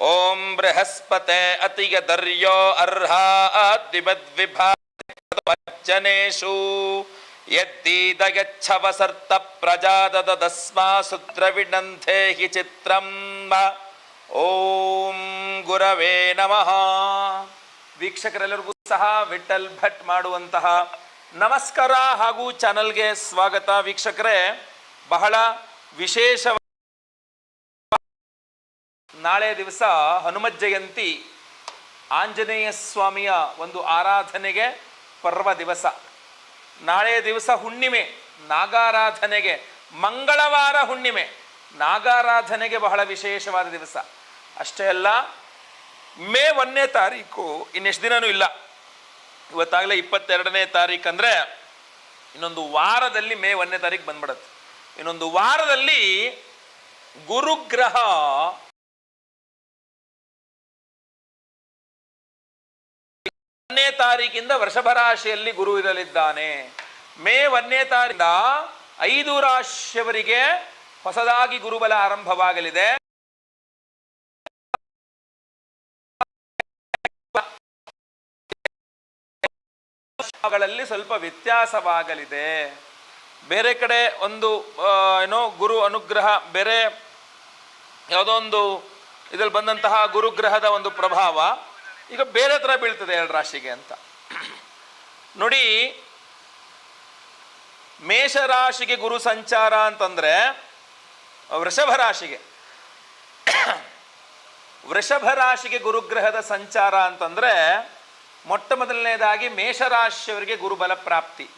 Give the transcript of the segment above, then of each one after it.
ಓಂ ಬೃಹಸ್ಪತೆ ಅತಿಯದರ್ಯೋ ಅರ್ಹಾದ್ವಿಮದ್ವಿಭಾಜನೇಷು ಯದ್ದೀದಯಚ್ಛವಸರ್ತ ಪ್ರಜಾದದಸ್ಮಾ ಸುದ್ರವಿಡಂಥೇ ಹಿ ಚಿತ್ರಂ. ಓಂ ಗುರವೇ ನಮಃ. ವೀಕ್ಷಕರೆಲ್ಲರಿಗೂ ಸಹ ವಿಠಲ್ ಭಟ್ ಮಾಡುವಂತಹ ನಮಸ್ಕಾರ ಹಾಗೂ ಚಾನಲ್ಗೆ ಸ್ವಾಗತ ವೀಕ್ಷಕರೇ. ಬಹಳ ವಿಶೇಷ ನಾಳೆ ದಿವಸ ಹನುಮ ಜಯಂತಿ ಆಂಜನೇಯ ಸ್ವಾಮಿಯ ಒಂದು ಆರಾಧನೆಗೆ ಪರ್ವ ದಿವಸ. ನಾಳೆ ದಿವಸ ಹುಣ್ಣಿಮೆ, ನಾಗಾರಾಧನೆಗೆ ಮಂಗಳವಾರ ಹುಣ್ಣಿಮೆ. ನಾಗಾರಾಧನೆಗೆ ಬಹಳ ವಿಶೇಷವಾದ ದಿವಸ. ಅಷ್ಟೇ ಅಲ್ಲ, ಮೇ ಒಂದನೇ ತಾರೀಕು ಇನ್ನೆಷ್ಟು ದಿನನೂ ಇಲ್ಲ. ಇವತ್ತಾಗಲೇ ಇಪ್ಪತ್ತೆರಡನೇ ತಾರೀಕು ಅಂದರೆ ಇನ್ನೊಂದು ವಾರದಲ್ಲಿ ಮೇ ಒಂದನೇ ತಾರೀಕು ಬಂದ್ಬಿಡುತ್ತೆ. ಇನ್ನೊಂದು ವಾರದಲ್ಲಿ ಗುರುಗ್ರಹ ಒಂದನೇ ತಾರೀಕಿಂದ ವೃಷಭ ರಾಶಿಯಲ್ಲಿ ಗುರು ಇರಲಿದ್ದಾನೆ. ಮೇ ಒಂದನೇ ತಾರೀಕಿಂದ ಐದು ರಾಶಿಯವರಿಗೆ ಹೊಸದಾಗಿ ಗುರುಬಲ ಆರಂಭವಾಗಲಿದೆ. ಸ್ವಲ್ಪ ವ್ಯತ್ಯಾಸವಾಗಲಿದೆ. ಬೇರೆ ಕಡೆ ಒಂದು ಏನೋ ಗುರು ಅನುಗ್ರಹ, ಬೇರೆ ಯಾವುದೋ ಒಂದು ಇದ್ರಲ್ಲಿ ಬಂದಂತಹ ಗುರುಗ್ರಹದ ಒಂದು ಪ್ರಭಾವ. ಈಗ ಬೇರೆ ಥರ ಬೀಳ್ತದೆ ಎರಡು ರಾಶಿಗೆ ಅಂತ. ನೋಡಿ, ಮೇಷರಾಶಿಗೆ ಗುರು ಸಂಚಾರ ಅಂತಂದರೆ ವೃಷಭ ರಾಶಿಗೆ. ವೃಷಭ ರಾಶಿಗೆ ಗುರುಗ್ರಹದ ಸಂಚಾರ ಅಂತಂದರೆ ಮೊಟ್ಟ ಮೊದಲನೇದಾಗಿ ಮೇಷರಾಶಿಯವರಿಗೆ ಗುರುಬಲ ಪ್ರಾಪ್ತಿ.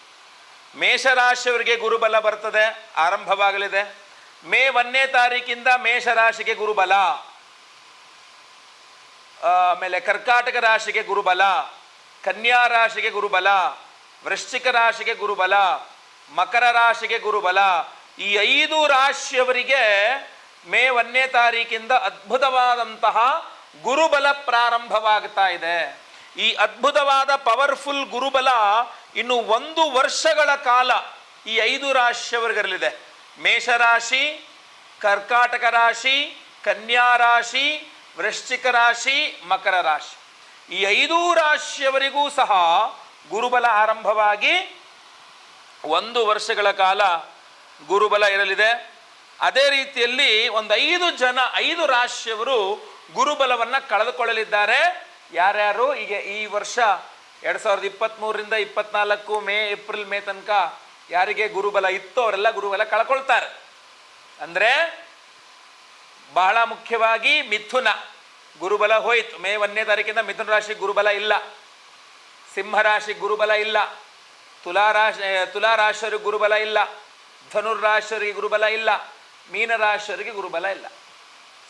ಮೇಷರಾಶಿಯವರಿಗೆ ಗುರುಬಲ ಬರ್ತದೆ, ಆರಂಭವಾಗಲಿದೆ. ಮೇ ಒಂದನೇ ತಾರೀಕಿಂದ ಮೇಷರಾಶಿಗೆ ಗುರುಬಲ. ಆಮೇಲೆ ಕರ್ಕಾಟಕ ರಾಶಿಗೆ ಗುರುಬಲ, ಕನ್ಯಾ ರಾಶಿಗೆ ಗುರುಬಲ, ವೃಶ್ಚಿಕ ರಾಶಿಗೆ ಗುರುಬಲ, ಮಕರ ರಾಶಿಗೆ ಗುರುಬಲ, ಈ ಐದು ರಾಶಿಯವರಿಗೆ ಮೇ ಒಂದನೇ ತಾರೀಕಿಂದ ಅದ್ಭುತವಾದಂತಹ ಗುರುಬಲ ಪ್ರಾರಂಭವಾಗ್ತಾ ಇದೆ. ಈ ಅದ್ಭುತವಾದ ಪವರ್ಫುಲ್ ಗುರುಬಲ ಇನ್ನು ಒಂದು ವರ್ಷಗಳ ಕಾಲ ಈ ಐದು ರಾಶಿಯವರಿಗಿರಲಿದೆ ಮೇಷರಾಶಿ ಕರ್ಕಾಟಕ ರಾಶಿ, ಕನ್ಯಾ ರಾಶಿ ವೃಶ್ಚಿಕ ರಾಶಿ, ಮಕರ ರಾಶಿ. ಈ ಐದೂ ರಾಶಿಯವರಿಗೂ ಸಹ ಗುರುಬಲ ಆರಂಭವಾಗಿ ಒಂದು ವರ್ಷಗಳ ಕಾಲ ಗುರುಬಲ ಇರಲಿದೆ. ಅದೇ ರೀತಿಯಲ್ಲಿ ಒಂದು ಐದು ಜನ, ಐದು ರಾಶಿಯವರು ಗುರುಬಲವನ್ನು ಕಳೆದುಕೊಳ್ಳಲಿದ್ದಾರೆ. ಯಾರ್ಯಾರು? ಈಗ ಈ ವರ್ಷ ಎರಡು ಸಾವಿರದ ಇಪ್ಪತ್ತ್ಮೂರರಿಂದ ಇಪ್ಪತ್ನಾಲ್ಕು, ಮೇ, ಏಪ್ರಿಲ್, ಮೇ ತನಕ ಯಾರಿಗೆ ಗುರುಬಲ ಇತ್ತು ಅವರೆಲ್ಲ ಗುರುಬಲ ಕಳ್ಕೊಳ್ತಾರೆ. ಅಂದರೆ ಬಹಳ ಮುಖ್ಯವಾಗಿ ಮಿಥುನ ಗುರುಬಲ ಹೋಯಿತು. ಮೇ ಒಂದನೇ ತಾರೀಕಿಂದ ಮಿಥುನ ರಾಶಿ ಗುರುಬಲ ಇಲ್ಲ. ಸಿಂಹರಾಶಿ ಗುರುಬಲ ಇಲ್ಲ. ತುಲಾರಾಶಿ ತುಲಾರಾಶರಿಗೆ ಗುರುಬಲ ಇಲ್ಲ. ಧನುರ್ರಾಶಿಯವರಿಗೆ ಗುರುಬಲ ಇಲ್ಲ. ಮೀನರಾಶರಿಗೆ ಗುರುಬಲ ಇಲ್ಲ.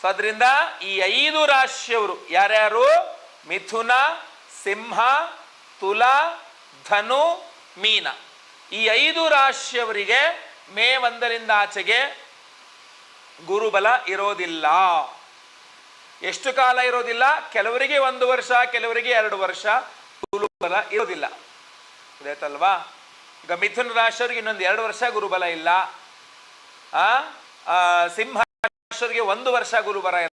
ಸೊ ಅದರಿಂದ ಈ ಐದು ರಾಶಿಯವರು ಯಾರ್ಯಾರು? ಮಿಥುನ, ಸಿಂಹ, ತುಲಾ, ಧನು, ಮೀನ. ಈ ಐದು ರಾಶಿಯವರಿಗೆ ಮೇ ಒಂದರಿಂದ ಆಚೆಗೆ ಗುರುಬಲ ಇರೋದಿಲ್ಲ. ಎಷ್ಟು ಕಾಲ ಇರೋದಿಲ್ಲ? ಕೆಲವರಿಗೆ ಒಂದು ವರ್ಷ, ಕೆಲವರಿಗೆ ಎರಡು ವರ್ಷ. ಗುರುಬಲ ಇರೋದಿಲ್ಲ. ಗೊತ್ತಾಯ್ತಲ್ವಾ? ಈಗ ಮಿಥುನ ರಾಶಿಯವರಿಗೆ ಇನ್ನೊಂದು ಎರಡು ವರ್ಷ ಗುರುಬಲ ಇಲ್ಲ. ಆ? ಸಿಂಹ ರಾಶಿಯವರಿಗೆ ಒಂದು ವರ್ಷ ಗುರುಬಲ ಇರಲ್ಲ.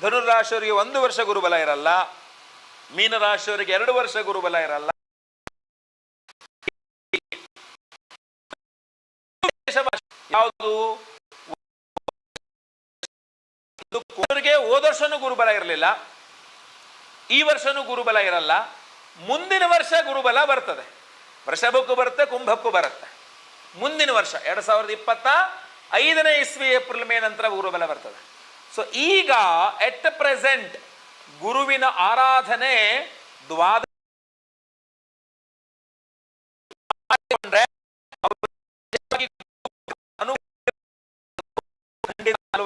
ಧನುರಾಶಿಯವರಿಗೆ ಒಂದು ವರ್ಷ ಗುರುಬಲ ಇರಲ್ಲ. ಮೀನರಾಶಿಯವರಿಗೆ ಎರಡು ವರ್ಷ ಗುರುಬಲ ಇರಲ್ಲ. ಯಾವುದು? ಹೋದ ವರ್ಷನೂ ಗುರುಬಲ ಇರಲಿಲ್ಲ, ಈ ವರ್ಷನೂ ಗುರುಬಲ ಇರಲ್ಲ, ಮುಂದಿನ ವರ್ಷ ಗುರುಬಲ ಬರ್ತದೆ. ವೃಷಭಕ್ಕೂ ಬರುತ್ತೆ, ಕುಂಭಕ್ಕೂ ಬರುತ್ತೆ. ಮುಂದಿನ ವರ್ಷ, ಎರಡು ಸಾವಿರದ ಇಪ್ಪತ್ತ ಐದನೇ ಇಸ್ವಿ ಏಪ್ರಿಲ್ ಮೇ ನಂತರ ಗುರುಬಲ ಬರ್ತದೆ. ಸೊ ಈಗ ಎಟ್ ಪ್ರೆಸೆಂಟ್ ಗುರುವಿನ ಆರಾಧನೆ ದ್ವಾದ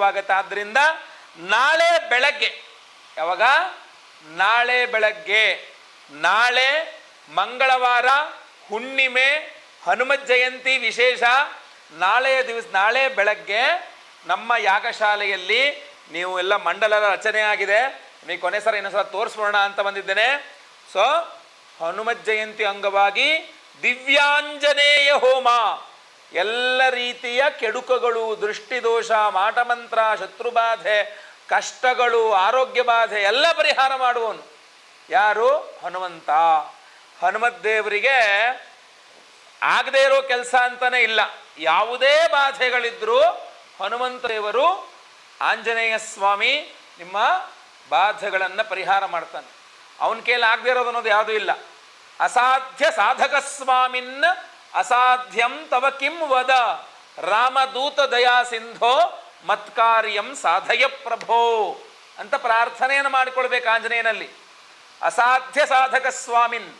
ಖಂಡಿತ ಆದ್ದರಿಂದ ನಾಳೆ ಬೆಳಗ್ಗೆ, ಯಾವಾಗ? ನಾಳೆ ಬೆಳಗ್ಗೆ. ನಾಳೆ ಮಂಗಳವಾರ, ಹುಣ್ಣಿಮೆ ಹನುಮ ಜಯಂತಿ ವಿಶೇಷ. ನಾಳೆಯ ದಿವಸ, ನಾಳೆ ಬೆಳಗ್ಗೆ ನಮ್ಮ ಯಾಗಶಾಲೆಯಲ್ಲಿ ನೀವು ಎಲ್ಲ ಮಂಡಲದ ರಚನೆ ಆಗಿದೆ. ನಿಮಗೆ ಕೊನೆ ಸಲ ಇನ್ನೊಂದ್ಸಲ ತೋರಿಸ್ಬೋಣ ಅಂತ ಬಂದಿದ್ದೇನೆ. ಸೊ ಹನುಮ ಜಯಂತಿ ಅಂಗವಾಗಿ ದಿವ್ಯಾಂಜನೇಯ ಹೋಮ. ಎಲ್ಲ ರೀತಿಯ ಕೆಡುಕಗಳು, ದೃಷ್ಟಿದೋಷ, ಮಾಟಮಂತ್ರ, ಶತ್ರುಬಾಧೆ, ಕಷ್ಟಗಳು ಆರೋಗ್ಯ ಬಾಧೆ ಎಲ್ಲ ಪರಿಹಾರ ಮಾಡುವನು ಯಾರು? ಹನುಮಂತ. ಹನುಮತ್ ದೇವರಿಗೆ ಆಗದೇ ಇರೋ ಕೆಲಸ ಅಂತಾನೆ ಇಲ್ಲ. ಯಾವುದೇ ಬಾಧೆಗಳಿದ್ರೂ ಹನುಮಂತ ದೇವರು ಆಂಜನೇಯ ಸ್ವಾಮಿ ನಿಮ್ಮ ಬಾಧೆಗಳನ್ನು ಪರಿಹಾರ ಮಾಡ್ತಾನೆ. ಅವನ ಕೈಲಿ ಆಗದೇ ಇರೋದು ಅನ್ನೋದು ಯಾವುದೂ ಇಲ್ಲ. ಅಸಾಧ್ಯ ಸಾಧಕ ಸ್ವಾಮಿನ್ ಅಸಾಧ್ಯಂ ತವ ಕಿಂ ವದ? ರಾಮದೂತ ದಯಾ ಸಿಂಧೋ ಮತ್ಕಾರ್ಯಂ ಸಾಧಯ ಪ್ರಭೋ ಅಂತ ಪ್ರಾರ್ಥನೆಯನ್ನು ಮಾಡಿಕೊಳ್ಬೇಕು ಆಂಜನೇಯನಲ್ಲಿ. ಅಸಾಧ್ಯ ಸಾಧಕ ಸ್ವಾಮಿನ್.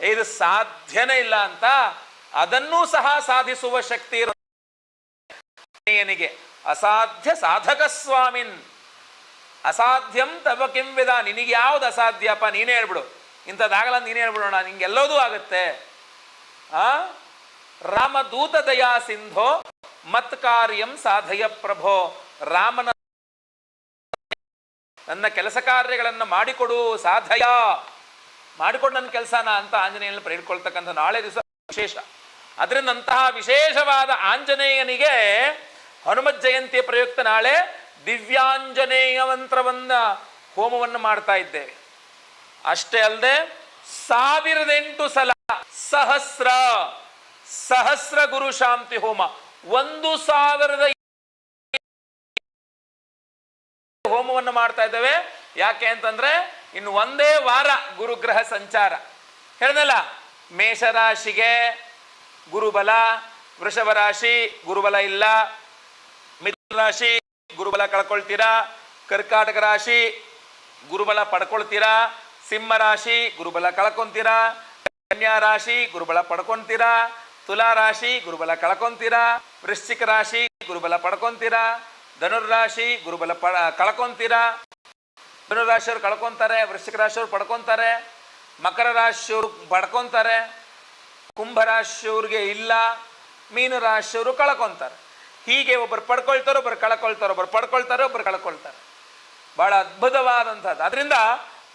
ಇದು ಸಾಧ್ಯನೇ ಇಲ್ಲ ಅಂತ ಅದನ್ನೂ ಸಹ ಸಾಧಿಸುವ ಶಕ್ತಿ ಇರೋನಿಗೆ ಅಸಾಧ್ಯ ಸಾಧಕ ಸ್ವಾಮಿನ್. ಅಸಾಧ್ಯಂ ತವ ಕಿಂ ವಿದ? ನಿನಗೆ ಯಾವ್ದು ಅಸಾಧ್ಯಪ್ಪ ನೀನೇ ಹೇಳ್ಬಿಡು. ಇಂಥದ್ದಾಗಲ್ಲ ನೀನು ಹೇಳ್ಬಿಡೋಣ ನಿಂಗೆ ಎಲ್ಲದೂ ಆಗುತ್ತೆ. ಆ? ರಾಮದೂತ ದಯಾ ಸಿಂಧೋ ಮತ್ ಕಾರ್ಯಂ ಸಾಧಯ ಪ್ರಭೋ. ರಾಮನ ನನ್ನ ಕೆಲಸ ಕಾರ್ಯಗಳನ್ನು ಮಾಡಿಕೊಡು, ಸಾಧಯ. ಮಾಡಿಕೊಡು ನನ್ನ ಕೆಲಸನ ಅಂತ ಆಂಜನೇಯನ ಪ್ರೇರ್ಕೊಳ್ತಕ್ಕಂಥ ನಾಳೆ ದಿವಸ ವಿಶೇಷ. ಅದರಿಂದ ಅಂತಹ ವಿಶೇಷವಾದ ಆಂಜನೇಯನಿಗೆ ಹನುಮತ್ ಜಯಂತಿಯ ಪ್ರಯುಕ್ತ ನಾಳೆ ದಿವ್ಯಾಂಜನೇಯ ಮಂತ್ರವನ್ನ ಹೋಮವನ್ನು ಮಾಡ್ತಾ ಇದ್ದೇವೆ. ಅಷ್ಟೇ ಅಲ್ಲದೆ ಸಾವಿರದ ಎಂಟು ಸಲ ಸಹಸ್ರ ಸಹಸ್ರ ಗುರು ಶಾಂತಿ ಹೋಮ, ಒಂದು ಸಾವಿರದ ಹೋಮವನ್ನು ಮಾಡ್ತಾ ಇದ್ದೇವೆ. ಯಾಕೆ ಅಂತಂದ್ರೆ ಇನ್ನು ಒಂದೇ ವಾರ ಗುರುಗ್ರಹ ಸಂಚಾರ. ಹೇಳ್ದಲ್ಲ, ಮೇಷರಾಶಿಗೆ ಗುರುಬಲ ವೃಷಭ ರಾಶಿ ಗುರುಬಲ ಇಲ್ಲ ಮಿಥುನ ರಾಶಿ ಗುರುಬಲ ಕಳ್ಕೊಳ್ತೀರಾ, ಕರ್ಕಾಟಕ ರಾಶಿ ಗುರುಬಲ ಪಡ್ಕೊಳ್ತೀರಾ ಸಿಂಹ ರಾಶಿ, ಗುರುಬಲ ಕಳ್ಕೊಂತೀರಾ. ಕನ್ಯಾ ರಾಶಿ, ಗುರುಬಲ ಪಡ್ಕೊಂತೀರಾ. ತುಲಾ ರಾಶಿ, ಗುರುಬಲ ಕಳ್ಕೊಂತೀರಾ. ವೃಶ್ಚಿಕ ರಾಶಿ, ಗುರುಬಲ ಪಡ್ಕೊಂತೀರಾ. ಧನುರ್ರಾಶಿ ಗುರುಬಲ ಪಡ ಕಳ್ಕೊಂತೀರಾ. ಧನುರಾಶಿಯವ್ರು ಕಳ್ಕೊಂತಾರೆ, ವೃಶ್ಚಿಕ ರಾಶಿಯವ್ರು ಪಡ್ಕೊಂತಾರೆ. ಮಕರ ರಾಶಿಯವರು ಪಡ್ಕೊಂತಾರೆ. ಕುಂಭರಾಶಿಯವ್ರಿಗೆ ಇಲ್ಲ. ಮೀನು ರಾಶಿಯವರು ಕಳ್ಕೊಂತಾರೆ. ಹೀಗೆ ಒಬ್ಬರು ಪಡ್ಕೊಳ್ತಾರೆ ಒಬ್ಬರು ಕಳ್ಕೊಳ್ತಾರೆ ಒಬ್ಬರು ಪಡ್ಕೊಳ್ತಾರೆ ಒಬ್ಬರು ಕಳ್ಕೊಳ್ತಾರೆ. ಬಹಳ ಅದ್ಭುತವಾದಂಥದ್ದು. ಅದರಿಂದ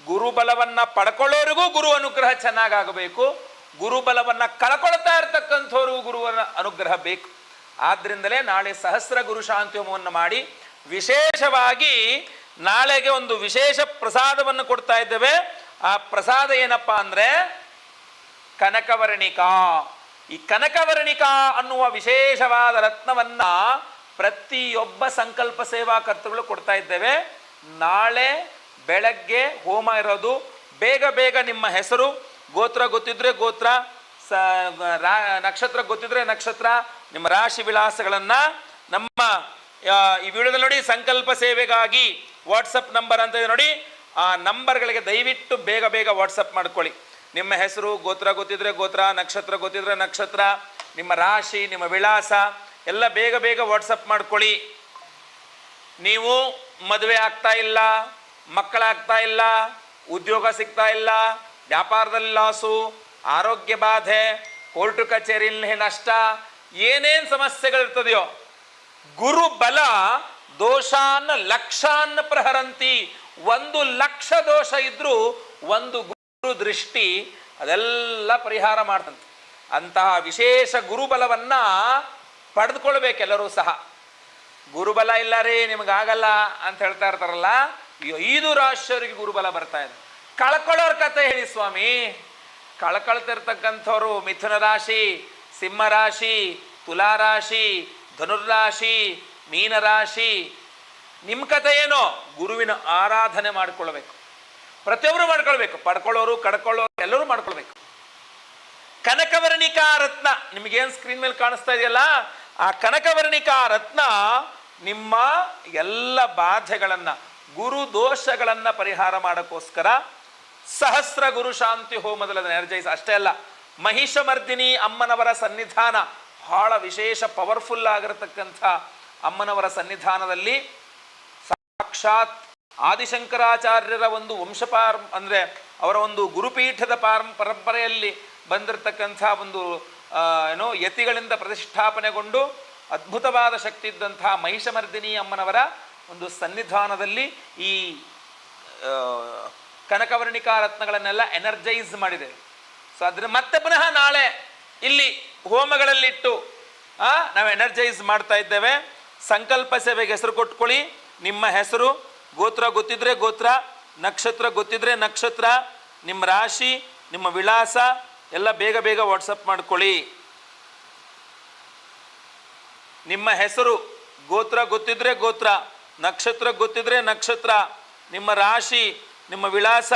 ಗುರುಬಲವನ್ನ ಪಡ್ಕೊಳ್ಳೋರಿಗೂ ಗುರು ಅನುಗ್ರಹ ಚೆನ್ನಾಗಾಗಬೇಕು. ಗುರುಬಲವನ್ನು ಕಳ್ಕೊಳ್ತಾ ಇರ್ತಕ್ಕಂಥವ್ರಿಗೂ ಗುರುವನ ಅನುಗ್ರಹ ಬೇಕು. ಆದ್ರಿಂದಲೇ ನಾಳೆ ಸಹಸ್ರ ಗುರು ಶಾಂತಿ ಹೋಮವನ್ನು ಮಾಡಿ ವಿಶೇಷವಾಗಿ ನಾಳೆಗೆ ಒಂದು ವಿಶೇಷ ಪ್ರಸಾದವನ್ನು ಕೊಡ್ತಾ ಇದ್ದೇವೆ. ಆ ಪ್ರಸಾದ ಏನಪ್ಪಾ ಅಂದ್ರೆ ಕನಕವರ್ಣಿಕಾ. ಈ ಕನಕವರ್ಣಿಕಾ ಅನ್ನುವ ವಿಶೇಷವಾದ ರತ್ನವನ್ನ ಪ್ರತಿಯೊಬ್ಬ ಸಂಕಲ್ಪ ಸೇವಾ ಕರ್ತೃಗಳು ಕೊಡ್ತಾ ಇದ್ದೇವೆ. ನಾಳೆ ಬೆಳಗ್ಗೆ ಹೋಮ ಇರೋದು. ಬೇಗ ಬೇಗ ನಿಮ್ಮ ಹೆಸರು, ಗೋತ್ರ ಗೊತ್ತಿದ್ರೆ ಗೋತ್ರ, ಸ, ರಾ- ನಕ್ಷತ್ರ ಗೊತ್ತಿದ್ರೆ ನಕ್ಷತ್ರ, ನಿಮ್ಮ ರಾಶಿ ವಿಳಾಸಗಳನ್ನು ನಮ್ಮ ಈ ವಿಡಿಯೋದಲ್ಲಿ ನೋಡಿ, ಸಂಕಲ್ಪ ಸೇವೆಗಾಗಿ ವಾಟ್ಸಪ್ ನಂಬರ್ ಅಂತ ನೋಡಿ, ಆ ನಂಬರ್ಗಳಿಗೆ ದಯವಿಟ್ಟು ಬೇಗ ಬೇಗ ವಾಟ್ಸಪ್ ಮಾಡ್ಕೊಳ್ಳಿ. ನಿಮ್ಮ ಹೆಸರು, ಗೋತ್ರ ಗೊತ್ತಿದ್ರೆ ಗೋತ್ರ, ನಕ್ಷತ್ರ ಗೊತ್ತಿದ್ರೆ ನಕ್ಷತ್ರ, ನಿಮ್ಮ ರಾಶಿ, ನಿಮ್ಮ ವಿಳಾಸ, ಎಲ್ಲ ಬೇಗ ಬೇಗ ವಾಟ್ಸಪ್ ಮಾಡ್ಕೊಳ್ಳಿ. ನೀವು ಮದುವೆ ಆಗ್ತಾ ಇಲ್ಲ. ಮಕ್ಕಳಾಗ್ತಾ ಇಲ್ಲ, ಉದ್ಯೋಗ ಸಿಗ್ತಾ ಇಲ್ಲ, ವ್ಯಾಪಾರದಲ್ಲಿ ಲಾಸು ಆರೋಗ್ಯ ಬಾಧೆ, ಕೋರ್ಟು ಕಚೇರಿಯಲ್ಲಿ ನಷ್ಟ, ಏನೇನು ಸಮಸ್ಯೆಗಳಿರ್ತದೆಯೋ, ಗುರು ಬಲ ದೋಷಾನ್ ಲಕ್ಷಾನ್ ಪ್ರಹರಂತಿ, ಒಂದು ಲಕ್ಷ ದೋಷ ಇದ್ರೂ ಒಂದು ಗುರು ದೃಷ್ಟಿ, ಅದೆಲ್ಲ ಪರಿಹಾರ ಮಾಡ್ತಂತೆ. ಅಂತಹ ವಿಶೇಷ ಗುರುಬಲವನ್ನ ಪಡೆದುಕೊಳ್ಬೇಕೆಲ್ಲರೂ ಸಹ. ಗುರುಬಲ ಇಲ್ಲ ರೀ ನಿಮಗಾಗಲ್ಲ ಅಂತ ಹೇಳ್ತಾ ಇರ್ತಾರಲ್ಲ ಐದು ರಾಶಿಯವರಿಗೆ ಗುರುಬಲ ಬರ್ತಾ ಇದೆ. ಕಳ್ಕೊಳ್ಳೋರ ಕತೆ ಹೇಳಿ ಸ್ವಾಮಿ. ಕಳ್ಕೊಳ್ತಿರ್ತಕ್ಕಂಥವ್ರು ಮಿಥುನ ರಾಶಿ, ಸಿಂಹ ರಾಶಿ, ತುಲಾ ರಾಶಿ, ಧನುರ್ರಾಶಿ ಮೀನರಾಶಿ ನಿಮ್ಮ ಕತೆ ಏನೋ? ಗುರುವಿನ ಆರಾಧನೆ ಮಾಡ್ಕೊಳ್ಬೇಕು. ಪ್ರತಿಯೊಬ್ಬರು ಮಾಡ್ಕೊಳ್ಬೇಕು. ಪಡ್ಕೊಳ್ಳೋರು, ಕಡ್ಕೊಳ್ಳೋರು, ಎಲ್ಲರೂ ಮಾಡ್ಕೊಳ್ಬೇಕು. ಕನಕವರ್ಣಿಕಾ ರತ್ನ. ನಿಮಗೇನು ಸ್ಕ್ರೀನ್ ಮೇಲೆ ಕಾಣಿಸ್ತಾ ಇದೆಯಲ್ಲ? ಆ ಕನಕವರ್ಣಿಕಾ ರತ್ನ ನಿಮ್ಮ ಎಲ್ಲ ಬಾಧೆಗಳನ್ನ ಗುರು ದೋಷಗಳನ್ನ ಪರಿಹಾರ ಮಾಡೋಕ್ಕೋಸ್ಕರ ಸಹಸ್ರ ಗುರು ಶಾಂತಿ ಹೋಮದಲ್ಲಿ ಎನರ್ಜೈಸ್ ಅಷ್ಟೇ ಅಲ್ಲ, ಮಹಿಷಮರ್ದಿನಿ ಅಮ್ಮನವರ ಸನ್ನಿಧಾನ ಬಹಳ ವಿಶೇಷ ಪವರ್ಫುಲ್ ಆಗಿರತಕ್ಕಂಥ ಅಮ್ಮನವರ ಸನ್ನಿಧಾನದಲ್ಲಿ ಸಾಕ್ಷಾತ್ ಆದಿಶಂಕರಾಚಾರ್ಯರ ಒಂದು ವಂಶಪಾರ್ ಅಂದರೆ ಅವರ ಒಂದು ಗುರುಪೀಠದ ಪಾರ್ ಪರಂಪರೆಯಲ್ಲಿ ಬಂದಿರತಕ್ಕಂಥ ಒಂದು ಏನು ಯತಿಗಳಿಂದ ಪ್ರತಿಷ್ಠಾಪನೆಗೊಂಡು ಅದ್ಭುತವಾದ ಶಕ್ತಿ ಇದ್ದಂತಹ ಮಹಿಷಮರ್ದಿನಿ ಅಮ್ಮನವರ ಒಂದು ಸನ್ನಿಧಾನದಲ್ಲಿ ಈ ಕನಕವರ್ಣಿಕಾ ರತ್ನಗಳನ್ನೆಲ್ಲ ಎನರ್ಜೈಸ್ ಮಾಡಿದೆ. ಸೊ ಅದ್ರ ಮತ್ತೆ ಪುನಃ ನಾಳೆ ಇಲ್ಲಿ ಹೋಮಗಳಲ್ಲಿಟ್ಟು ನಾವು ಎನರ್ಜೈಸ್ ಮಾಡ್ತಾ ಇದ್ದೇವೆ. ಸಂಕಲ್ಪ ಸೇವೆಗೆ ಹೆಸರು ಕೊಟ್ಕೊಳ್ಳಿ. ನಿಮ್ಮ ಹೆಸರು, ಗೋತ್ರ ಗೊತ್ತಿದ್ರೆ ಗೋತ್ರ, ನಕ್ಷತ್ರ ಗೊತ್ತಿದ್ರೆ ನಕ್ಷತ್ರ, ನಿಮ್ಮ ರಾಶಿ, ನಿಮ್ಮ ವಿಳಾಸ, ಎಲ್ಲ ಬೇಗ ಬೇಗ ವಾಟ್ಸಪ್ ಮಾಡ್ಕೊಳ್ಳಿ. ನಿಮ್ಮ ಹೆಸರು, ಗೋತ್ರ ಗೊತ್ತಿದ್ರೆ ಗೋತ್ರ ನಕ್ಷತ್ರ ಗೊತ್ತಿದ್ರೆ ನಕ್ಷತ್ರ. ನಿಮ್ಮ ರಾಶಿ, ನಿಮ್ಮ ವಿಳಾಸ,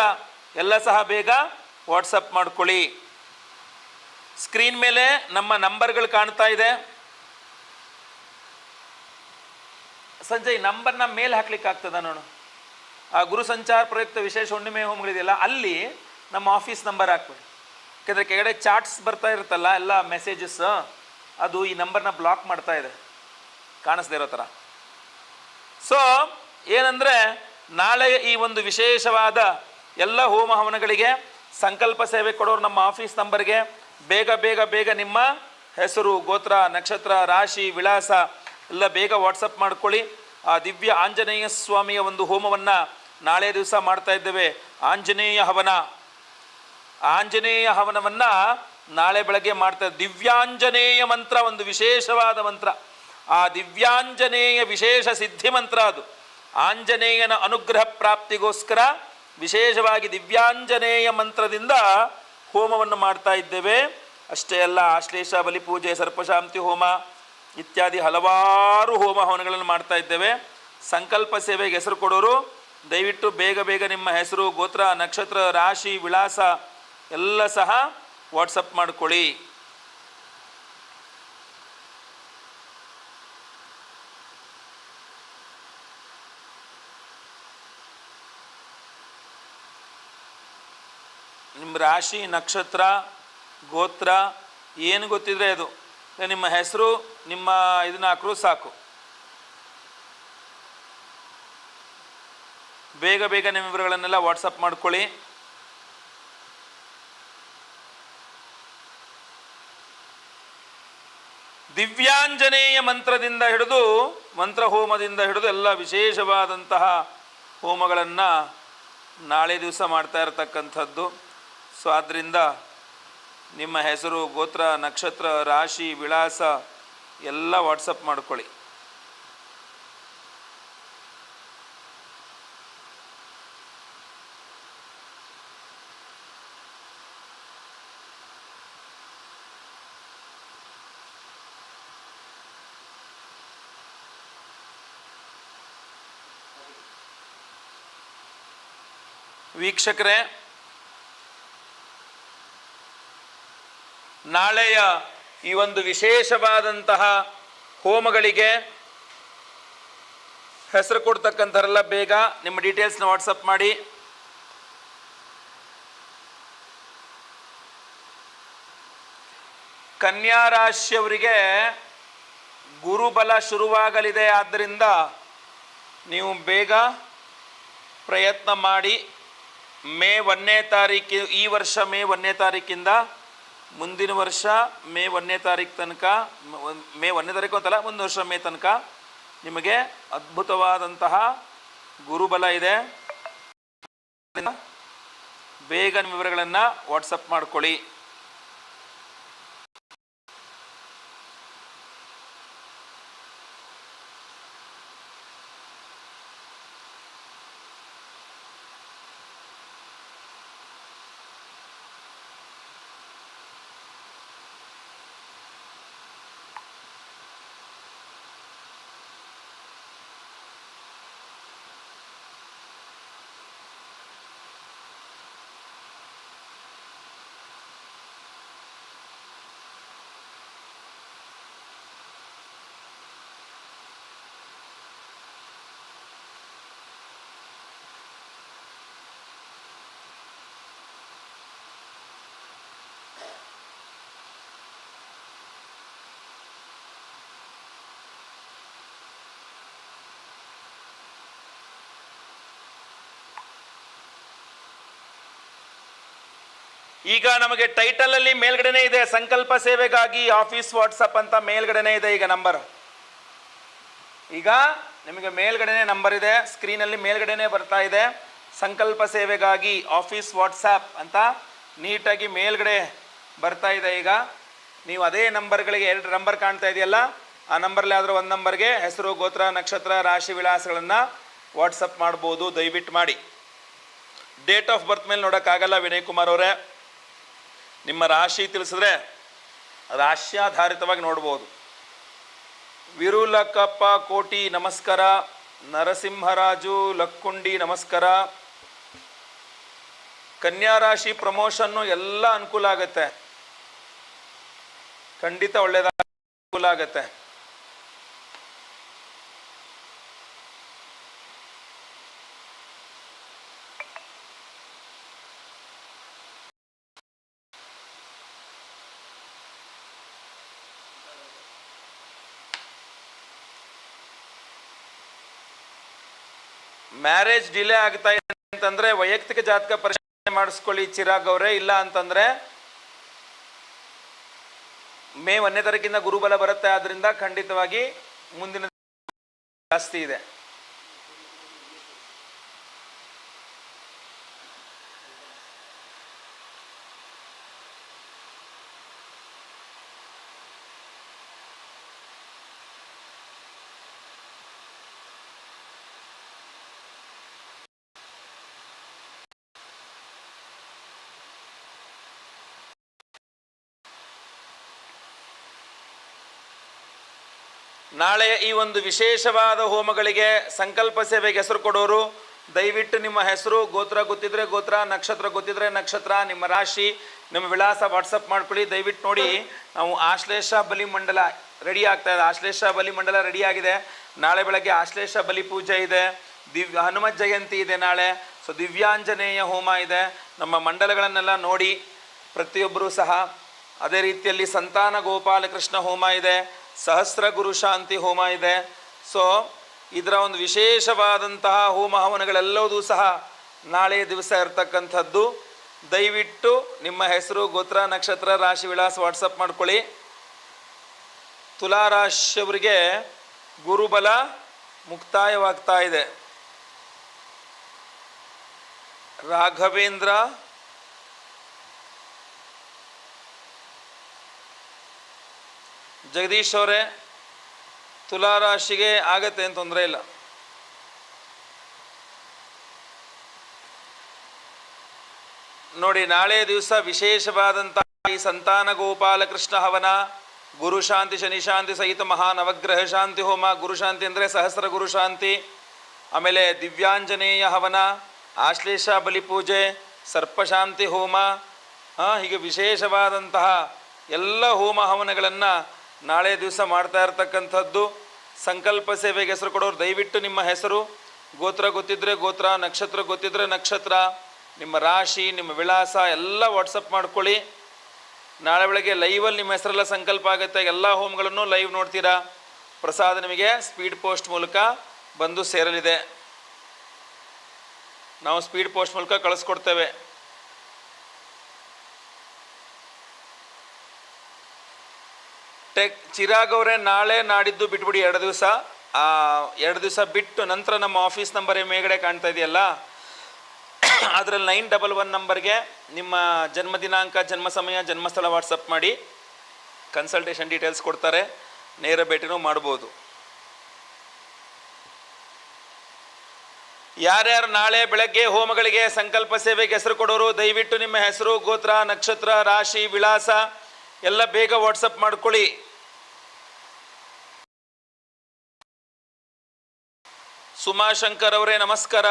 ಎಲ್ಲ ಸಹ ಬೇಗ ವಾಟ್ಸಪ್ ಮಾಡ್ಕೊಳ್ಳಿ. ಸ್ಕ್ರೀನ್ ಮೇಲೆ ನಮ್ಮ ನಂಬರ್ಗಳು ಕಾಣ್ತಾ ಇದೆ. ಸಂಜಯ್, ನಂಬರ್ನ ಮೇಲೆ ಹಾಕ್ಲಿಕ್ಕೆ ಆಗ್ತದ ನೋಡು. ಆ ಗುರು ಸಂಚಾರ ಪ್ರಯುಕ್ತ ವಿಶೇಷ ಹುಣ್ಣಿಮೆ ಹೋಮ್ಗಳಿದೆಯಲ್ಲ, ಅಲ್ಲಿ ನಮ್ಮ ಆಫೀಸ್ ನಂಬರ್ ಹಾಕ್ಬಿಡಿ. ಯಾಕಂದರೆ ಕೆಳಗಡೆ ಚಾಟ್ಸ್ ಬರ್ತಾ ಇರುತ್ತಲ್ಲ, ಎಲ್ಲ ಮೆಸೇಜಸ್ ಅದು ಈ ನಂಬರ್ನ ಬ್ಲಾಕ್ ಮಾಡ್ತಾ ಇದೆ. ಕಾಣಿಸ್ದೇ ಇರೋ ಥರ ಸೊ ಏನಂದರೆ ನಾಳೆ ಈ ಒಂದು ವಿಶೇಷವಾದ ಎಲ್ಲ ಹೋಮ ಹವನಗಳಿಗೆ ಸಂಕಲ್ಪ ಸೇವೆ ಕೊಡೋರು ನಮ್ಮ ಆಫೀಸ್ ನಂಬರ್ಗೆ ಬೇಗ ಬೇಗ ಬೇಗ ನಿಮ್ಮ ಹೆಸರು, ಗೋತ್ರ, ನಕ್ಷತ್ರ, ರಾಶಿ, ವಿಳಾಸ ಎಲ್ಲ ಬೇಗ ವಾಟ್ಸಪ್ ಮಾಡ್ಕೊಳ್ಳಿ. ಆ ದಿವ್ಯ ಆಂಜನೇಯ ಸ್ವಾಮಿಯ ಒಂದು ಹೋಮವನ್ನು ನಾಳೆ ದಿವಸ ಮಾಡ್ತಾ ಇದ್ದೇವೆ. ಆಂಜನೇಯ ಹವನ. ಆಂಜನೇಯ ಹವನವನ್ನು ನಾಳೆ ಬೆಳಗ್ಗೆ ಮಾಡ್ತಾ ದಿವ್ಯಾಂಜನೇಯ ಮಂತ್ರ, ಒಂದು ವಿಶೇಷವಾದ ಮಂತ್ರ. ಆ ದಿವ್ಯಾಂಜನೇಯ ವಿಶೇಷ ಸಿದ್ಧಿ ಮಂತ್ರ ಅದು. ಆಂಜನೇಯನ ಅನುಗ್ರಹ ಪ್ರಾಪ್ತಿಗೋಸ್ಕರ ವಿಶೇಷವಾಗಿ ದಿವ್ಯಾಂಜನೇಯ ಮಂತ್ರದಿಂದ ಹೋಮವನ್ನು ಮಾಡ್ತಾ ಇದ್ದೇವೆ. ಅಷ್ಟೇ ಅಲ್ಲ, ಆಶ್ಲೇಷ ಬಲಿಪೂಜೆ ಸರ್ಪಶಾಂತಿ ಹೋಮ ಇತ್ಯಾದಿ ಹಲವಾರು ಹೋಮ ಹವನಗಳನ್ನು ಮಾಡ್ತಾ ಇದ್ದೇವೆ. ಸಂಕಲ್ಪ ಸೇವೆಗೆ ಹೆಸರು ಕೊಡೋರು. ದಯವಿಟ್ಟು ಬೇಗ ಬೇಗ ನಿಮ್ಮ ಹೆಸರು, ಗೋತ್ರ, ನಕ್ಷತ್ರ, ರಾಶಿ, ವಿಳಾಸ ಎಲ್ಲ ಸಹ ವಾಟ್ಸಪ್ ಮಾಡ್ಕೊಳ್ಳಿ ನಿಮ್ಮ ರಾಶಿ, ನಕ್ಷತ್ರ, ಗೋತ್ರ, ಏನು ಗೊತ್ತಿದ್ರೆ ಅದು. ನಿಮ್ಮ ಹೆಸರು, ನಿಮ್ಮ ಇದನ್ನ ಹಾಕಿದ್ರು ಸಾಕು. ಬೇಗ ಬೇಗ ನಿಮ್ಮ ವಿವರಗಳನ್ನೆಲ್ಲ ವಾಟ್ಸಪ್ ಮಾಡ್ಕೊಳ್ಳಿ. ದಿವ್ಯಾಂಜನೇಯ ಮಂತ್ರದಿಂದ ಹಿಡಿದು ಮಂತ್ರ ಹೋಮದಿಂದ ಹಿಡಿದು ಎಲ್ಲ ವಿಶೇಷವಾದಂತಹ ಹೋಮಗಳನ್ನು ನಾಳೆ ದಿವಸ ಮಾಡ್ತಾ ಇರತಕ್ಕಂಥದ್ದು. ಸೊ ಆದ್ದರಿಂದ ನಿಮ್ಮ ಹೆಸರು ಗೋತ್ರ ನಕ್ಷತ್ರ ರಾಶಿ ವಿಳಾಸ ಎಲ್ಲ ವಾಟ್ಸಪ್ ಮಾಡ್ಕೊಳ್ಳಿ. ವೀಕ್ಷಕರೇ ನಾಳೆಯ ಈ ಒಂದು ವಿಶೇಷವಾದಂತಹ ಹೋಮಗಳಿಗೆ ಹೆಸರು ಕೊಡ್ತಕ್ಕಂಥವರೆಲ್ಲ ಬೇಗ ನಿಮ್ಮ ಡೀಟೇಲ್ಸ್ನ ವಾಟ್ಸಪ್ ಮಾಡಿ. ಕನ್ಯಾ ರಾಶಿಯವರಿಗೆ ಗುರುಬಲ ಶುರುವಾಗಲಿದೆ, ಆದ್ದರಿಂದ ನೀವು ಬೇಗ ಪ್ರಯತ್ನ ಮಾಡಿ. ಮೇ ಒಂದನೇ ತಾರೀಕು ಈ ವರ್ಷ ಮೇ ಒಂದನೇ ತಾರೀಕಿಂದ ಮುಂದಿನ ವರ್ಷ ಮೇ ಒಂದನೇ ತಾರೀಕು ತನಕ ಮ- ಒಂದನೇ ತಾರೀಕು ಅಂತಲ್ಲ ಒಂದು ವರ್ಷ ಮೇ ತನಕ ನಿಮಗೆ ಅದ್ಭುತವಾದಂತಹ ಗುರುಬಲ ಇದೆ. ಬೇಗ ವಿವರಗಳನ್ನು ವಾಟ್ಸಪ್ ಮಾಡ್ಕೊಳ್ಳಿ. ಈಗ ನಮಗೆ ಟೈಟಲ್ ಅಲ್ಲಿ ಮೇಲ್ಗಡೆನೆ ಇದೆ, ಸಂಕಲ್ಪ ಸೇವೆಗಾಗಿ ಆಫೀಸ್ ವಾಟ್ಸಪ್ ಅಂತ ಮೇಲ್ಗಡೆನೆ ಇದೆ ಈಗ ನಂಬರ್ ಈಗ ನಿಮಗೆ ಮೇಲ್ಗಡೆನೆ ನಂಬರ್ ಇದೆ ಸ್ಕ್ರೀನಲ್ಲಿ ಮೇಲ್ಗಡೆನೆ ಬರ್ತಾ ಇದೆ. ಸಂಕಲ್ಪ ಸೇವೆಗಾಗಿ ಆಫೀಸ್ ವಾಟ್ಸಪ್ ಅಂತ ನೀಟಾಗಿ ಮೇಲ್ಗಡೆ ಬರ್ತಾ ಇದೆ ಈಗ. ನೀವು ಅದೇ ನಂಬರ್ಗಳಿಗೆ ಎರಡು ನಂಬರ್ ಕಾಣ್ತಾ ಇದೆಯಲ್ಲ, ಆ ನಂಬರ್ಲಿ ಆದರೂ ಒಂದು ನಂಬರ್ಗೆ ಹೆಸರು, ಗೋತ್ರ, ನಕ್ಷತ್ರ, ರಾಶಿ ವಿಳಾಸಗಳನ್ನು ವಾಟ್ಸಪ್ ಮಾಡ್ಬೋದು, ದಯವಿಟ್ಟು ಮಾಡಿ. ಡೇಟ್ ಆಫ್ ಬರ್ತ್ ಮೇಲೆ ನೋಡೋಕ್ಕಾಗಲ್ಲ ವಿನಯ್ ಕುಮಾರ್ ಅವರೇ. ನಿಮ್ಮ ರಾಶಿ ತಿಳಿಸಿದ್ರೆ ರಾಶ್ಯಾಧಾರಿತವಾಗಿ ನೋಡ್ಬೋದು. ವಿರುಲಕಪ್ಪ, ಕೋಟಿ ನಮಸ್ಕಾರ, ನರಸಿಂಹರಾಜು, ಲಕ್ಕುಂಡಿ ನಮಸ್ಕಾರ. ಕನ್ಯಾ ರಾಶಿ ಪ್ರಮೋಷನ್ನು ಎಲ್ಲ ಅನುಕೂಲ ಆಗುತ್ತೆ. ಖಂಡಿತ ಒಳ್ಳೆಯದಾಗ ಅನುಕೂಲ ಆಗುತ್ತೆ. ಮ್ಯಾರೇಜ್ ಡಿಲೇ ಆಗ್ತಾ ಇದೆ ಅಂತಂದ್ರೆ ವೈಯಕ್ತಿಕ ಜಾತಕ ಪರಿಶೀಲನೆ ಮಾಡಿಸ್ಕೊಳ್ಳಿ ಚಿರಾಗ್ ಅವರೇ. ಇಲ್ಲ ಅಂತಂದ್ರೆ ಮೇ ಒಂದನೇ ತಾರೀಕಿಂದ ಗುರುಬಲ ಬರುತ್ತೆ. ಆದ್ರಿಂದ ಖಂಡಿತವಾಗಿ ಮುಂದಿನ ಜಾಸ್ತಿ ಇದೆ. ನಾಳೆ ಈ ಒಂದು ವಿಶೇಷವಾದ ಹೋಮಗಳಿಗೆ ಸಂಕಲ್ಪ ಸೇವೆಗೆ ಹೆಸರು ಕೊಡೋರು. ದಯವಿಟ್ಟು ನಿಮ್ಮ ಹೆಸರು, ಗೋತ್ರ ಗೊತ್ತಿದ್ರೆ ಗೋತ್ರ, ನಕ್ಷತ್ರ ಗೊತ್ತಿದ್ರೆ ನಕ್ಷತ್ರ, ನಿಮ್ಮ ರಾಶಿ, ನಿಮ್ಮ ವಿಳಾಸ ವಾಟ್ಸಪ್ ಮಾಡ್ಕೊಳ್ಳಿ. ದಯವಿಟ್ಟು ನೋಡಿ, ನಾವು ಆಶ್ಲೇಷ ಬಲಿ ಮಂಡಲ ರೆಡಿ ಆಗ್ತಾ ಇದೆ. ಆಶ್ಲೇಷ ಬಲಿ ಮಂಡಲ ರೆಡಿ ಆಗಿದೆ. ನಾಳೆ ಬೆಳಗ್ಗೆ ಆಶ್ಲೇಷ ಬಲಿ ಪೂಜೆ ಇದೆ. ದಿವ್ಯ ಹನುಮ ಜಯಂತಿ ಇದೆ ನಾಳೆ. ಸೊ, ದಿವ್ಯಾಂಜನೇಯ ಹೋಮ ಇದೆ. ನಮ್ಮ ಮಂಡಲಗಳನ್ನೆಲ್ಲ ನೋಡಿ ಪ್ರತಿಯೊಬ್ಬರೂ ಸಹ ಅದೇ ರೀತಿಯಲ್ಲಿ ಸಂತಾನ ಗೋಪಾಲಕೃಷ್ಣ ಹೋಮ ಇದೆ. ಸಹಸ್ರ ಗುರು ಶಾಂತಿ ಹೋಮ ಇದೆ. ಸೊ ಇದರ ಒಂದು ವಿಶೇಷವಾದಂತಹ ಹೋಮ ಹವನಗಳೆಲ್ಲವೂ ಸಹ ನಾಳೆ ದಿವಸ ಇರತಕ್ಕಂಥದ್ದು. ದಯವಿಟ್ಟು ನಿಮ್ಮ ಹೆಸರು, ಗೋತ್ರ, ನಕ್ಷತ್ರ, ರಾಶಿ, ವಿಳಾಸ ವಾಟ್ಸಪ್ ಮಾಡ್ಕೊಳ್ಳಿ. ತುಲಾರಾಶಿಯವರಿಗೆ ಗುರುಬಲ ಮುಕ್ತಾಯವಾಗ್ತಾ ಇದೆ. ರಾಘವೇಂದ್ರ ಜಗದೀಶ್ ಅವರೇ, ತುಲಾರಾಶಿಗೆ ಆಗತ್ತೆ ಏನು ತೊಂದರೆ ಇಲ್ಲ. ನೋಡಿ, ನಾಳೆ ದಿವಸ ವಿಶೇಷವಾದಂತಹ ಈ ಸಂತಾನ ಗೋಪಾಲಕೃಷ್ಣ ಹವನ, ಗುರು ಶಾಂತಿ, ಶನಿ ಶಾಂತಿ ಸಹಿತ ಮಹಾ ನವಗ್ರಹ ಶಾಂತಿ ಹೋಮ ಗುರುಶಾಂತಿ ಅಂದರೆ ಸಹಸ್ರ ಗುರುಶಾಂತಿ ಆಮೇಲೆ ದಿವ್ಯಾಂಜನೇಯ ಹವನ, ಆಶ್ಲೇಷ ಬಲಿ ಪೂಜೆ ಸರ್ಪಶಾಂತಿ ಹೋಮ ಹೀಗೆ ವಿಶೇಷವಾದಂತಹ ಎಲ್ಲ ಹೋಮ ಹವನಗಳನ್ನು ನಾಳೆ ದಿವಸ ಮಾಡ್ತಾ ಇರ್ತಕ್ಕಂಥದ್ದು ಸಂಕಲ್ಪ ಸೇವೆಗೆ ಹೆಸರು ಕೊಡೋರು, ದಯವಿಟ್ಟು ನಿಮ್ಮ ಹೆಸರು, ಗೋತ್ರ ಗೊತ್ತಿದ್ರೆ ಗೋತ್ರ, ನಕ್ಷತ್ರ ಗೊತ್ತಿದ್ರೆ ನಕ್ಷತ್ರ, ನಿಮ್ಮ ರಾಶಿ, ನಿಮ್ಮ ವಿಳಾಸ ಎಲ್ಲ ವಾಟ್ಸಪ್ ಮಾಡ್ಕೊಳ್ಳಿ. ನಾಳೆ ಬೆಳಗ್ಗೆ ಲೈವಲ್ಲಿ ನಿಮ್ಮ ಹೆಸರೆಲ್ಲ ಸಂಕಲ್ಪ ಆಗುತ್ತೆ, ಎಲ್ಲ ಹೋಮ್ಗಳನ್ನು ಲೈವ್ ನೋಡ್ತೀರಾ. ಪ್ರಸಾದ ನಿಮಗೆ ಸ್ಪೀಡ್ ಪೋಸ್ಟ್ ಮೂಲಕ ಬಂದು ಸೇರಲಿದೆ. ನಾವು ಸ್ಪೀಡ್ ಪೋಸ್ಟ್ ಮೂಲಕ ಕಳಿಸ್ಕೊಡ್ತೇವೆ. ಟೆಕ್ ಚಿರಾಗ್ ಅವರೇ ನಾಳೆ ನಾಡಿದ್ದು ಬಿಟ್ಬಿಡಿ ಎರಡು ದಿವಸ. ಎರಡು ದಿವಸ ಬಿಟ್ಟು ನಂತರ ನಮ್ಮ ಆಫೀಸ್ ನಂಬರ್ ಮೇಗಡೆ ಕಾಣ್ತಾ ಇದೆಯಲ್ಲ? ಅದರಲ್ಲಿ ನೈನ್ ಡಬಲ್ ಒನ್ ನಂಬರ್ಗೆ ನಿಮ್ಮ ಜನ್ಮ ದಿನಾಂಕ, ಜನ್ಮ ಸಮಯ ಜನ್ಮಸ್ಥಳ ವಾಟ್ಸಪ್ ಮಾಡಿ ಕನ್ಸಲ್ಟೇಷನ್ ಡೀಟೇಲ್ಸ್ ಕೊಡ್ತಾರೆ. ನೇರ ಭೇಟಿನೂ ಮಾಡ್ಬೋದು. ಯಾರ್ಯಾರು ನಾಳೆ ಬೆಳಗ್ಗೆ ಹೋಮಗಳಿಗೆ ಸಂಕಲ್ಪ ಸೇವೆಗೆ ಹೆಸರು ಕೊಡೋರು, ದಯವಿಟ್ಟು ನಿಮ್ಮ ಹೆಸರು, ಗೋತ್ರ, ನಕ್ಷತ್ರ, ರಾಶಿ, ವಿಳಾಸ ಎಲ್ಲ ಬೇಗ ವಾಟ್ಸಪ್ ಮಾಡ್ಕೊಳ್ಳಿ. ಸುಮಾಶಂಕರ್ ಅವರೇ, ನಮಸ್ಕಾರ.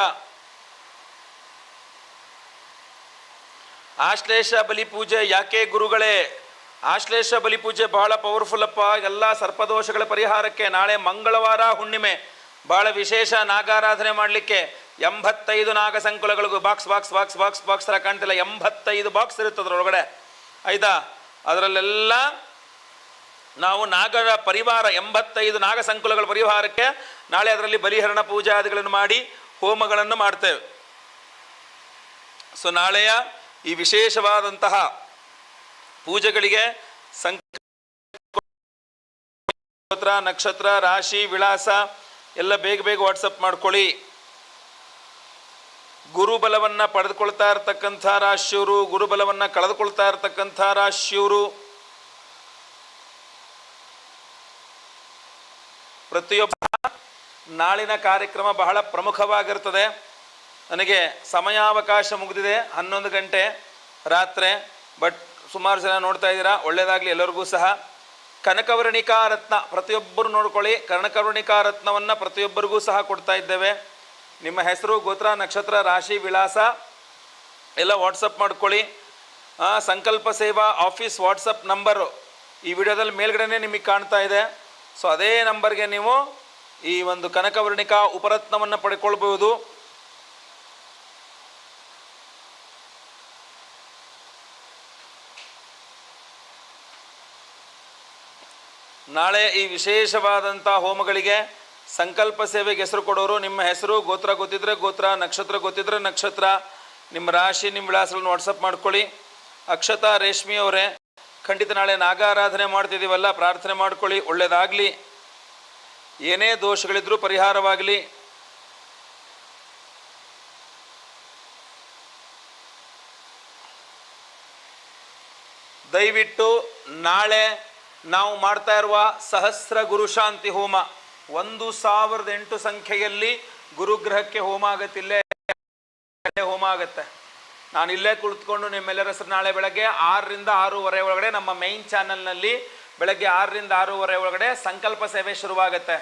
ಆಶ್ಲೇಷ ಬಲಿ ಪೂಜೆ ಯಾಕೆ ಗುರುಗಳೇ? ಆಶ್ಲೇಷ ಬಲಿ ಪೂಜೆ ಬಹಳ ಪವರ್ಫುಲ್ ಅಪ್ಪ. ಎಲ್ಲ ಸರ್ಪದೋಷಗಳ ಪರಿಹಾರಕ್ಕೆ ನಾಳೆ ಮಂಗಳವಾರ ಹುಣ್ಣಿಮೆ. ಬಹಳ ವಿಶೇಷ ನಾಗಾರಾಧನೆ ಮಾಡಲಿಕ್ಕೆ ಎಂಬತ್ತೈದು ನಾಗ ಸಂಕುಲಗಳಿಗೂ box box box box box ಥರ ಕಾಣ್ತಿಲ್ಲ. ಎಂಬತ್ತೈದು ಬಾಕ್ಸ್ ಇರುತ್ತೆ ಅದರೊಳಗಡೆ. ಆಯ್ತಾ? ಅದರಲ್ಲೆಲ್ಲ ನಾವು ನಾಗರ ಪರಿವಾರ ಎಂಬತ್ತೈದು ನಾಗ ಸಂಕುಲಗಳ ಪರಿವಾರಕ್ಕೆ ನಾಳೆ ಅದರಲ್ಲಿ ಬಲಿಹರಣ ಪೂಜಾದಿಗಳನ್ನು ಮಾಡಿ ಹೋಮಗಳನ್ನು ಮಾಡ್ತೇವೆ. ಸೊ ನಾಳೆಯ ಈ ವಿಶೇಷವಾದಂತಹ ಪೂಜೆಗಳಿಗೆ ಸಂಕ ನಕ್ಷತ್ರ, ರಾಶಿ, ವಿಳಾಸ ಎಲ್ಲ ಬೇಗ ಬೇಗ ವಾಟ್ಸಪ್ ಮಾಡ್ಕೊಳ್ಳಿ. ಗುರುಬಲವನ್ನು ಪಡೆದುಕೊಳ್ತಾ ಇರತಕ್ಕಂಥ ರಾಶಿಯವರು, ಗುರುಬಲವನ್ನು ಕಳೆದುಕೊಳ್ತಾ ಇರತಕ್ಕಂಥ ರಾಶಿಯವರು ಪ್ರತಿಯೊಬ್ಬ ನಾಳಿನ ಕಾರ್ಯಕ್ರಮ ಬಹಳ ಪ್ರಮುಖವಾಗಿರ್ತದೆ. ನನಗೆ ಸಮಯಾವಕಾಶ ಮುಗಿದಿದೆ, ಹನ್ನೊಂದು ಗಂಟೆ ರಾತ್ರಿ, ಬಟ್ ಸುಮಾರು ಜನ ನೋಡ್ತಾ ಇದ್ದೀರಾ ಒಳ್ಳೆಯದಾಗಲಿ ಎಲ್ಲರಿಗೂ ಸಹ. ಕನಕವರ್ಣಿಕಾ ರತ್ನ, ಪ್ರತಿಯೊಬ್ಬರು ನೋಡ್ಕೊಳ್ಳಿ, ಕನಕವರ್ಣಿಕಾ ರತ್ನವನ್ನು ಪ್ರತಿಯೊಬ್ಬರಿಗೂ ಸಹ ಕೊಡ್ತಾ ಇದ್ದೇವೆ. ನಿಮ್ಮ ಹೆಸರು, ಗೋತ್ರ, ನಕ್ಷತ್ರ, ರಾಶಿ, ವಿಳಾಸ, ಎಲ್ಲ ವಾಟ್ಸಪ್ ಮಾಡ್ಕೊಳ್ಳಿ. ಸಂಕಲ್ಪ ಸೇವಾ, ಆಫೀಸ್ ವಾಟ್ಸಪ್ ನಂಬರು ಈ ವಿಡಿಯೋದಲ್ಲಿ ಮೇಲ್ಗಡೆನೇ ನಿಮಗೆ ಕಾಣ್ತಾ ಇದೆ. ಸೊ ಅದೇ ನಂಬರ್ಗೆ ನೀವು ಈ ಒಂದು ಕನಕವರ್ಣಿಕಾ ಉಪರತ್ನವನ್ನು ಪಡ್ಕೊಳ್ಬಹುದು. ನಾಳೆ ಈ ವಿಶೇಷವಾದಂಥ ಹೋಮಗಳಿಗೆ ಸಂಕಲ್ಪ ಸೇವೆಗೆ ಹೆಸರು ಕೊಡೋರು ನಿಮ್ಮ ಹೆಸರು, ಗೋತ್ರ ಗೊತ್ತಿದ್ರೆ ಗೋತ್ರ, ನಕ್ಷತ್ರ ಗೊತ್ತಿದ್ರೆ ನಕ್ಷತ್ರ. ನಿಮ್ಮ ರಾಶಿ, ನಿಮ್ಮ ವಿಳಾಸಗಳನ್ನು ವಾಟ್ಸಪ್ ಮಾಡ್ಕೊಳ್ಳಿ. ಅಕ್ಷತಾ ರೇಷ್ಮಿ ಅವರೇ. ಖಂಡಿತ ನಾಳೆ ನಾಗಾರಾಧನೆ ಮಾಡ್ತಿದ್ದೀವಲ್ಲ, ಪ್ರಾರ್ಥನೆ ಮಾಡ್ಕೊಳ್ಳಿ ಒಳ್ಳೆಯದಾಗಲಿ ಏನೇ ದೋಷಗಳಿದ್ರೂ ಪರಿಹಾರವಾಗಲಿ. ದಯವಿಟ್ಟು ನಾಳೆ ನಾವು ಮಾಡ್ತಾ ಇರುವ ಸಹಸ್ರ ಗುರು ಶಾಂತಿ ಹೋಮ, ಒಂದು ಸಾವಿರದ ಎಂಟು ಸಂಖ್ಯೆಯಲ್ಲಿ ಗುರುಗ್ರಹಕ್ಕೆ ಹೋಮ ಆಗತ್ತಿಲ್ಲೇ, ಹೋಮ ಆಗುತ್ತೆ. ನಾನು ಇಲ್ಲೇ ಕುಳಿತುಕೊಂಡು ನಿಮ್ಮೆಲ್ಲರ ಹೆಸರು ನಾಳೆ ಬೆಳಗ್ಗೆ ಆರರಿಂದ ಆರೂವರೆ ಒಳಗಡೆ ನಮ್ಮ ಮೈನ್ ಚಾನಲ್ನಲ್ಲಿ ಬೆಳಗ್ಗೆ ಆರರಿಂದ ಆರೂವರೆ ಒಳಗಡೆ ಸಂಕಲ್ಪ ಸೇವೆ ಶುರುವಾಗುತ್ತೆ.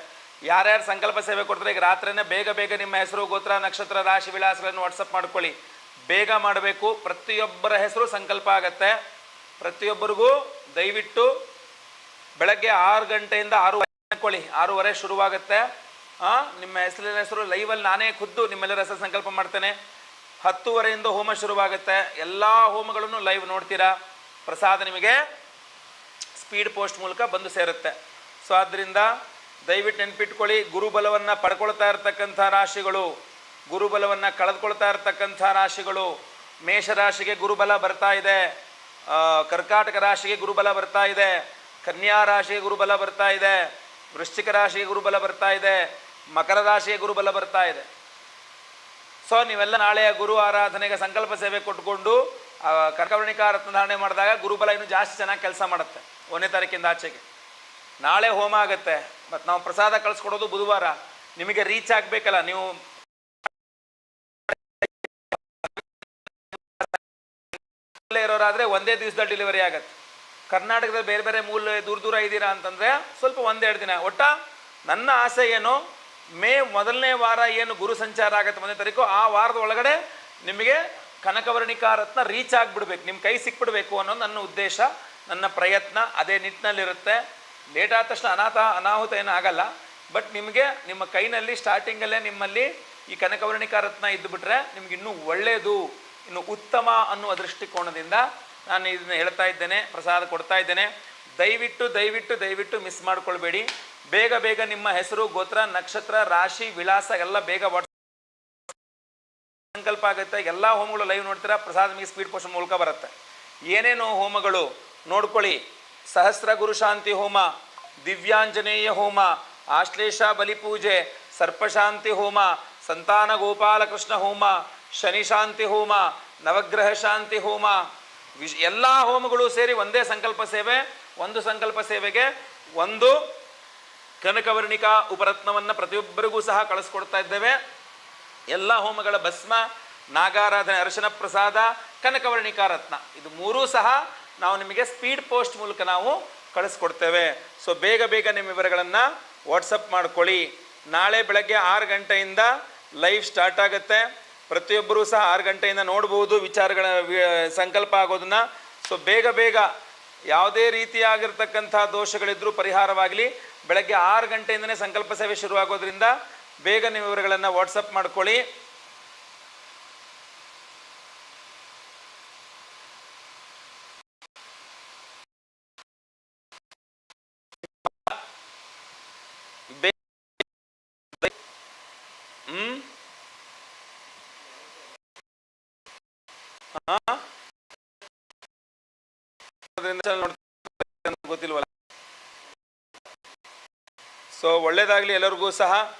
ಯಾರ್ಯಾರು ಸಂಕಲ್ಪ ಸೇವೆ ಕೊಡ್ತಾರೆ, ಈಗ ರಾತ್ರಿನೇ ಬೇಗ ಬೇಗ ನಿಮ್ಮ ಹೆಸರು, ಗೋತ್ರ, ನಕ್ಷತ್ರ, ರಾಶಿ, ವಿಳಾಸಗಳನ್ನು ವಾಟ್ಸಪ್ ಮಾಡ್ಕೊಳ್ಳಿ. ಬೇಗ ಮಾಡಬೇಕು, ಪ್ರತಿಯೊಬ್ಬರ ಹೆಸರು ಸಂಕಲ್ಪ ಆಗತ್ತೆ. ಪ್ರತಿಯೊಬ್ಬರಿಗೂ ದಯವಿಟ್ಟು ಬೆಳಗ್ಗೆ ಆರು ಗಂಟೆಯಿಂದ ಆರು ಕೊಳ್ಳಿ ಆರೂವರೆ ಶುರುವಾಗುತ್ತೆ. ನಿಮ್ಮ ಹೆಸರಿನ ಹೆಸರು ಲೈವಲ್ಲಿ ನಾನೇ ಖುದ್ದು ನಿಮ್ಮೆಲ್ಲರ ಹೆಸರು ಸಂಕಲ್ಪ ಮಾಡ್ತೇನೆ. ಹತ್ತುವರೆಯಿಂದ ಹೋಮ ಶುರುವಾಗುತ್ತೆ. ಎಲ್ಲ ಹೋಮಗಳನ್ನು ಲೈವ್ ನೋಡ್ತೀರಾ? ಪ್ರಸಾದ ನಿಮಗೆ ಸ್ಪೀಡ್ ಪೋಸ್ಟ್ ಮೂಲಕ ಬಂದು ಸೇರುತ್ತೆ. ಸೊ ಆದ್ದರಿಂದ ದಯವಿಟ್ಟು ನೆನ್ಪಿಟ್ಕೊಳ್ಳಿ, ಗುರುಬಲವನ್ನು ಪಡ್ಕೊಳ್ತಾ ಇರತಕ್ಕಂಥ ರಾಶಿಗಳು, ಗುರುಬಲವನ್ನು ಕಳೆದುಕೊಳ್ತಾ ಇರತಕ್ಕಂಥ ರಾಶಿಗಳು, ಮೇಷರಾಶಿಗೆ ಗುರುಬಲ ಬರ್ತಾ ಇದೆ ಕರ್ಕಾಟಕ ರಾಶಿಗೆ ಗುರುಬಲ ಬರ್ತಾ ಇದೆ, ಕನ್ಯಾ ರಾಶಿಗೆ ಗುರುಬಲ ಬರ್ತಾ ಇದೆ, ವೃಶ್ಚಿಕ ರಾಶಿಗೆ ಗುರುಬಲ ಬರ್ತಾ ಇದೆ, ಮಕರ ರಾಶಿಗೆ ಗುರುಬಲ ಬರ್ತಾ ಇದೆ. ಸೊ ನೀವೆಲ್ಲ ನಾಳೆಯ ಗುರು ಆರಾಧನೆಗೆ ಸಂಕಲ್ಪ ಸೇವೆ ಕೊಟ್ಕೊಂಡು ಕರ್ಕವರ್ಣಿಕ ರತ್ನಧಾರಣೆ ಮಾಡಿದಾಗ ಗುರುಬಲ ಇನ್ನೂ ಜಾಸ್ತಿ ಚೆನ್ನಾಗಿ ಕೆಲಸ ಮಾಡುತ್ತೆ ಒಂದನೇ ತಾರೀಕಿಂದ ಆಚೆಗೆ. ನಾಳೆ ಹೋಮ ಆಗುತ್ತೆ ಮತ್ತು ನಾವು ಪ್ರಸಾದ ಕಳಿಸ್ಕೊಡೋದು ಬುಧವಾರ. ನಿಮಗೆ ರೀಚ್ ಆಗಬೇಕಲ್ಲ, ನೀವು ಇರೋರಾದ್ರೆ ಒಂದೇ ದಿವಸದಲ್ಲಿ ಡೆಲಿವರಿ ಆಗುತ್ತೆ. ಕರ್ನಾಟಕದಲ್ಲಿ ಬೇರೆ ಬೇರೆ ಮೂಲ ದೂರ ದೂರ ಇದ್ದೀರಾ ಅಂತಂದರೆ ಸ್ವಲ್ಪ ಒಂದೆರಡು ದಿನ. ಒಟ್ಟ ನನ್ನ ಆಸೆ ಏನು? ಮೇ ಮೊದಲನೇ ವಾರ ಏನು ಗುರು ಸಂಚಾರ ಆಗತ್ತೆ ಮೊದಲನೇ ತಾರೀಕು, ಆ ವಾರದ ಒಳಗಡೆ ನಿಮಗೆ ಕನಕವರ್ಣಿಕಾ ರತ್ನ ರೀಚ್ ಆಗಿಬಿಡ್ಬೇಕು. ನಿಮ್ಮ ಕೈ ಸಿಕ್ಬಿಡ್ಬೇಕು ಅನ್ನೋದು ನನ್ನ ಉದ್ದೇಶ, ನನ್ನ ಪ್ರಯತ್ನ, ಅದೇ ನಿಟ್ಟಿನಲ್ಲಿರುತ್ತೆ. ಲೇಟ್ ಆದ ತಕ್ಷಣ ಅನಾಥ, ಅನಾಹುತ ಏನೂ ಆಗಲ್ಲ. ಬಟ್ ನಿಮಗೆ ನಿಮ್ಮ ಕೈನಲ್ಲಿ ಸ್ಟಾರ್ಟಿಂಗಲ್ಲೇ ನಿಮ್ಮಲ್ಲಿ ಈ ಕನಕವರ್ಣಿಕಾ ರತ್ನ ಇದ್ದುಬಿಟ್ರೆ ನಿಮ್ಗೆ ಇನ್ನೂ ಒಳ್ಳೆಯದು ಇನ್ನು ಉತ್ತಮ ಅನ್ನುವ ದೃಷ್ಟಿಕೋನದಿಂದ ನಾನು ಇದನ್ನು ಹೇಳ್ತಾ ಇದ್ದೇನೆ, ಪ್ರಸಾದ ಕೊಡ್ತಾ ಇದ್ದೇನೆ. ದಯವಿಟ್ಟು ದಯವಿಟ್ಟು ದಯವಿಟ್ಟು ಮಿಸ್ ಮಾಡ್ಕೊಳ್ಬೇಡಿ. ಬೇಗ ಬೇಗ ನಿಮ್ಮ ಹೆಸರು, ಗೋತ್ರ, ನಕ್ಷತ್ರ, ರಾಶಿ, ವಿಳಾಸ ಎಲ್ಲ ಬೇಗ ವಾಟ್ಸ್ ಸಂಕಲ್ಪ ಆಗುತ್ತೆ. ಎಲ್ಲ ಹೋಮಗಳು ಲೈವ್ ನೋಡ್ತೀರಾ ಪ್ರಸಾದ ನಿಮಗೆ ಸ್ಪೀಡ್ ಪೋಸ್ಟ್ ಮೂಲಕ ಬರುತ್ತೆ. ಏನೇನೋ ಹೋಮಗಳು? ನೋಡ್ಕೊಳ್ಳಿ. ಸಹಸ್ರ ಗುರು ಶಾಂತಿ ಹೋಮ, ದಿವ್ಯಾಂಜನೇಯ ಹೋಮ, ಆಶ್ಲೇಷ ಬಲಿಪೂಜೆ ಸರ್ಪಶಾಂತಿ ಹೋಮ, ಸಂತಾನ ಗೋಪಾಲಕೃಷ್ಣ ಹೋಮ, ಶನಿ ಶಾಂತಿ ಹೋಮ, ನವಗ್ರಹ ಶಾಂತಿ ಹೋಮ, ವಿಶ್ ಎಲ್ಲ ಹೋಮಗಳು ಸೇರಿ ಒಂದೇ ಸಂಕಲ್ಪ ಸೇವೆ, ಒಂದು ಸಂಕಲ್ಪ ಸೇವೆಗೆ ಒಂದು ಕನಕವರ್ಣಿಕಾ ಉಪರತ್ನವನ್ನು ಪ್ರತಿಯೊಬ್ಬರಿಗೂ ಸಹ ಕಳಿಸ್ಕೊಡ್ತಾ ಇದ್ದೇವೆ. ಎಲ್ಲ ಹೋಮಗಳ ಭಸ್ಮ, ನಾಗಾರಾಧನೆ, ಅರ್ಶನ ಪ್ರಸಾದ, ಕನಕವರ್ಣಿಕಾ ರತ್ನ. ಇದು ಮೂರೂ ಸಹ ನಾವು ನಿಮಗೆ ಸ್ಪೀಡ್ ಪೋಸ್ಟ್ ಮೂಲಕ ನಾವು ಕಳಿಸ್ಕೊಡ್ತೇವೆ. ಸೊ ಬೇಗ ಬೇಗ ನಿಮ್ಮ ವಿವರಗಳನ್ನು ವಾಟ್ಸಪ್ ಮಾಡ್ಕೊಳ್ಳಿ. ನಾಳೆ ಬೆಳಗ್ಗೆ ಆರು ಗಂಟೆಯಿಂದ ಲೈವ್ ಸ್ಟಾರ್ಟ್ ಆಗುತ್ತೆ. ಪ್ರತಿಯೊಬ್ಬರೂ ಸಹ ಆರು ಗಂಟೆಯಿಂದ ನೋಡ್ಬೋದು, ವಿಚಾರಗಳ ಸಂಕಲ್ಪ ಆಗೋದನ್ನ. ಸೊ ಬೇಗ ಬೇಗ ಯಾವುದೇ ರೀತಿಯಾಗಿರ್ತಕ್ಕಂಥ ದೋಷಗಳಿದ್ರೂ ಪರಿಹಾರವಾಗಲಿ. ಬೆಳಗ್ಗೆ ಆರು ಗಂಟೆಯಿಂದನೇ ಸಂಕಲ್ಪ ಸೇವೆ ಶುರುವಾಗೋದ್ರಿಂದ ಬೇಗ ನೀವು ವಿವರಗಳನ್ನು ವಾಟ್ಸಪ್ ಮಾಡ್ಕೊಳ್ಳಿ ಬೇ- ಹ್ಮ್ ಹಾ? ಅದರಿಂದ channel ನೋಡ್ತಾ ಅಂತ ಗೊತ್ತಿಲ್ವಲ್ಲ? ಸೊ ಒಳ್ಳೇದಾಗಲಿ ಎಲ್ಲರಿಗೂ ಸಹ.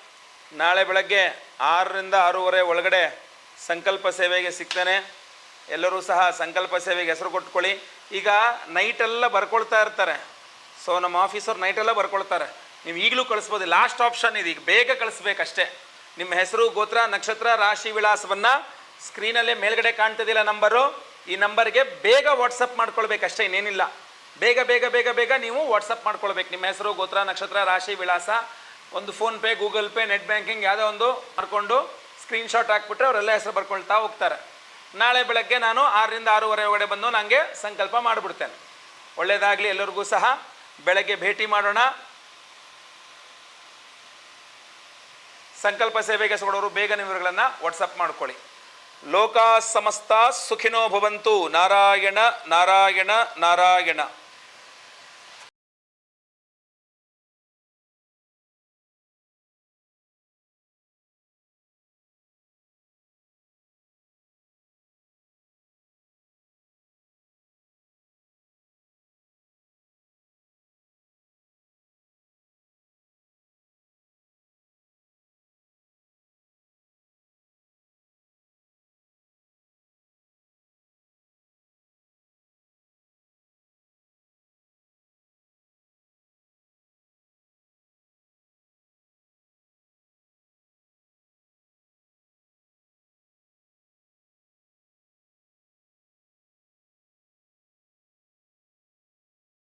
ನಾಳೆ ಬೆಳಗ್ಗೆ ಆರರಿಂದ ಆರೂವರೆ ಒಳಗಡೆ ಸಂಕಲ್ಪ ಸೇವೆಗೆ ಸಿಗ್ತಾನೆ. ಎಲ್ಲರೂ ಸಹ ಸಂಕಲ್ಪ ಸೇವೆಗೆ ಹೆಸರು ಕೊಟ್ಕೊಳ್ಳಿ. ಈಗ ನೈಟೆಲ್ಲ ಬರ್ಕೊಳ್ತಾ ಇರ್ತಾರೆ. ಸೊ ನಮ್ಮ ಆಫೀಸರ್ ನೈಟೆಲ್ಲ ಬರ್ಕೊಳ್ತಾರೆ. ನೀವು ಈಗಲೂ ಕಳಿಸ್ಬೋದು. ಲಾಸ್ಟ್ ಆಪ್ಷನ್ ಇದೆ. ಈಗ ಬೇಗ ಕಳಿಸ್ಬೇಕಷ್ಟೇ. ನಿಮ್ಮ ಹೆಸರು, ಗೋತ್ರ, ನಕ್ಷತ್ರ, ರಾಶಿ ವಿಳಾಸವನ್ನು ಸ್ಕ್ರೀನಲ್ಲೇ ಮೇಲ್ಗಡೆ ಕಾಣ್ತದಿಲ್ಲ ನಂಬರು ಈ ನಂಬರ್ಗೆ ಬೇಗ ವಾಟ್ಸಪ್ ಮಾಡ್ಕೊಳ್ಬೇಕಷ್ಟೇ, ಇನ್ನೇನಿಲ್ಲ. ಬೇಗ ಬೇಗ ಬೇಗ ಬೇಗ ನೀವು ವಾಟ್ಸಪ್ ಮಾಡ್ಕೊಳ್ಬೇಕು. ನಿಮ್ಮ ಹೆಸರು, ಗೋತ್ರ, ನಕ್ಷತ್ರ, ರಾಶಿ, ವಿಳಾಸ, ಒಂದು PhonePe Google Pay net banking ಯಾವುದೋ ಒಂದು ಮಾಡಿಕೊಂಡು ಸ್ಕ್ರೀನ್ಶಾಟ್ ಹಾಕ್ಬಿಟ್ರೆ ಅವರೆಲ್ಲ ಹೆಸರು ಬರ್ಕೊಳ್ತಾ ಹೋಗ್ತಾರೆ. ನಾಳೆ ಬೆಳಗ್ಗೆ ನಾನು ಆರರಿಂದ ಆರೂವರೆ ಒಳಗಡೆ ಬಂದು ನನಗೆ ಸಂಕಲ್ಪ ಮಾಡಿಬಿಡ್ತೇನೆ. ಒಳ್ಳೆಯದಾಗಲಿ ಎಲ್ಲರಿಗೂ ಸಹ. ಬೆಳಗ್ಗೆ ಭೇಟಿ ಮಾಡೋಣ. ಸಂಕಲ್ಪ ಸೇವೆಗೆ ಸೊಡೋರು ಬೇಗ ವಿವರಗಳನ್ನು ವಾಟ್ಸಪ್ ಮಾಡ್ಕೊಳ್ಳಿ. లోకా సమస్త సుఖినో భవంతు. నారాయణ నారాయణ నారాయణ.